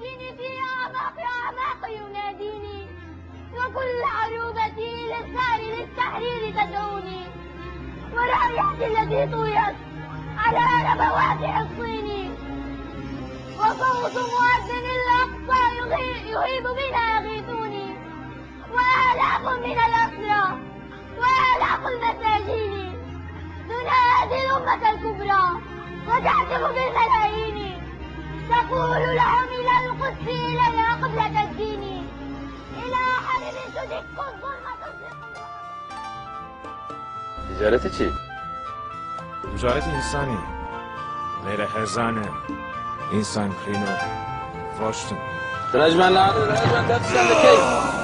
ديني في أعماق أعماقي يناديني وكل عروبتي للثار للتحرير تدعوني. ورايتي التي طويت على ربوات حصيني وصوت مؤذن الأقصى يهيب بنا يغيثوني. وآلاف من الأسرى وآلاف المساجين تنادي الأمة الكبرى وتعتب بالملايين. تقول لهم إلى القدس إلينا قبلة الدين إلى حرب تدق الظلم تصدق تجارت چی؟ تجارت انسانی غیر هزانه insan kıyını Washington. Drajmenler, drajmen tepsisindeki.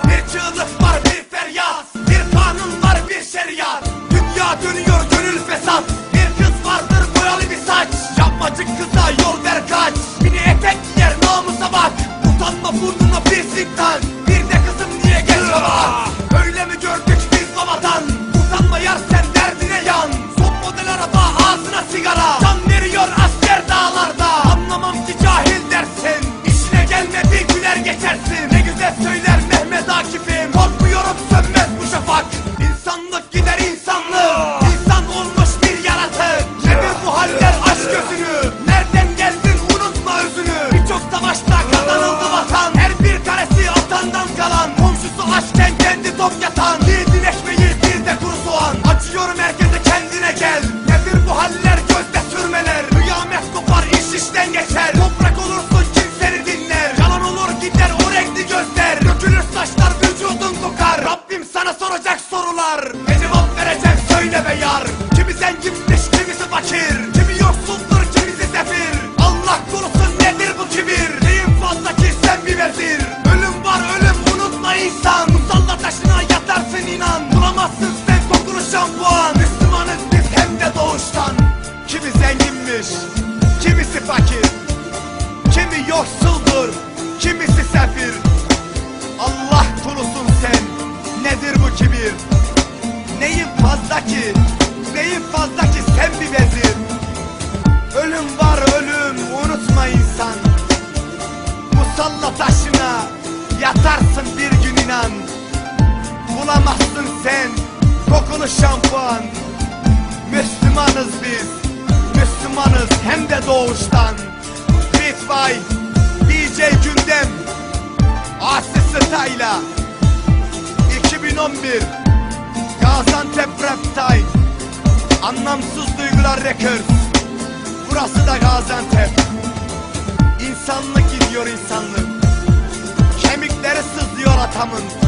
Bir çığlık var bir feryat Bir kanun var bir şeriat Dünya dönüyor gönül fesat Bir kız vardır boyalı bir saç Yapmacık kıza şampuan Müslümanız biz hem de doğuştan. Kimi zenginmiş Kimisi fakir Kimi yoksuldur Kimisi sefir. Allah korusun sen Nedir bu kibir? Neyin fazla ki Neyin fazla ki sen bir vezir? Ölüm var ölüm unutma insan. Musalla taşına Yatarsın bir gün inan. Bulamazsın sen Kokulu şampuan. Müslümanız biz. Müslümanız hem de doğuştan. Beat by DJ Gündem. Asi Style'a 2011 Gaziantep Rap Time. Anlamsız Duygular Records. Burası da Gaziantep. İnsanlık gidiyor insanlık. Kemikleri sızlıyor atamın